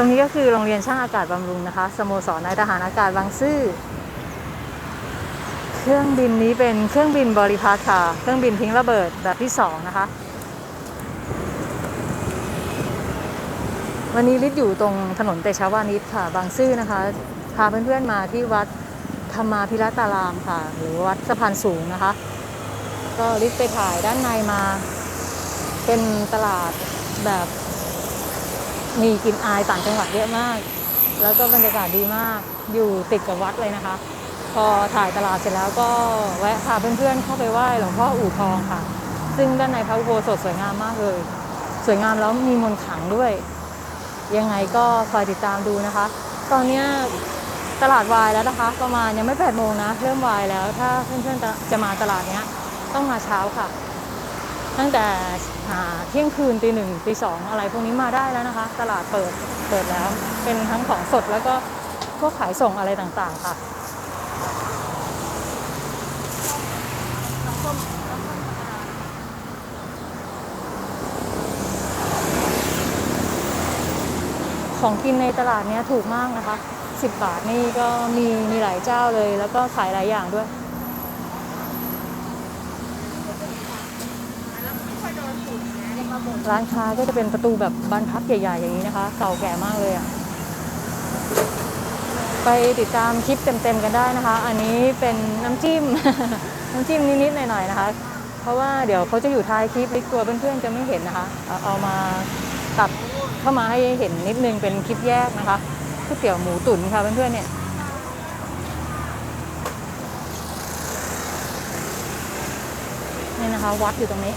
ตรงนี้ก็คือโรงเรียนช่างอากาศบำรุงนะคะ สโมสรนายทหารอากาศบางซื่อ เครื่องบินนี้เป็นเครื่องบินบริพัตรค่ะ เครื่องบินทิ้งระเบิดแบบที่สองนะคะ วันนี้ลิศอยู่ตรงถนนเตชะวานิชค่ะ บางซื่อนะคะ พาเพื่อนๆมาที่วัดธรรมาพิรัตารามค่ะ หรือวัดสะพานสูงนะคะ ก็ลิศไปถ่ายด้านในมา เป็นตลาดแบบ มีกินอายต่างจังหวัดเยอะมาก แล้วก็บรรยากาศดีมาก อยู่ติดกับวัดเลยนะคะ พอถ่ายตลาดเสร็จแล้วก็แวะพาเพื่อนๆเข้าไปไหว้หลวงพ่ออู่ทองค่ะ ซึ่งด้านในพระอุโบสถสวยงามมากเลย สวยงามแล้วมีมนต์ขลังด้วย ยังไงก็คอยติดตามดูนะคะ ตอนนี้ตลาดวายแล้วนะคะ ประมาณยังไม่8โมงนะ เริ่มวายแล้ว ถ้าเพื่อนๆจะจะมาตลาดเนี้ยต้องมาเช้าค่ะ ตั้งแต่อ่าเที่ยงคืนตีหนึ่งตีสองอะไรพวกนี้มาได้แล้วนะคะ ตลาดเปิดเปิดแล้ว เป็นทั้งของสดแล้วก็พวกขายส่งอะไรต่างๆค่ะของกินในตลาดนี้ถูกมากนะคะ 10 บาทนี่ก็มีมีหลายเจ้าเลย แล้วก็ขายหลายอย่างด้วย ร้านค้าก็จะเป็นประตูแบบบานพับใหญ่ ๆ อย่างนี้นะคะ เก่าแก่มากเลยอะ่ะ ไปติดตามคลิปเต็มๆกันได้นะคะ อันนี้เป็นน้ำจิ้ม น้ำจิ้มนิดๆหน่อยๆนะคะ เพราะว่าเดี๋ยวเขาจะอยู่ท้ายคลิปลิกลัวเพื่อนๆจะไม่เห็นนะคะเอาเอามาตัดเข้ามาให้เห็นนิดนึงเป็นคลิปแยกนะคะก๋วยเตี๋ยวหมูตุ๋นค่ะเพื่อนๆเนี่ยนี่นะคะ วัดอยู่ตรงนี้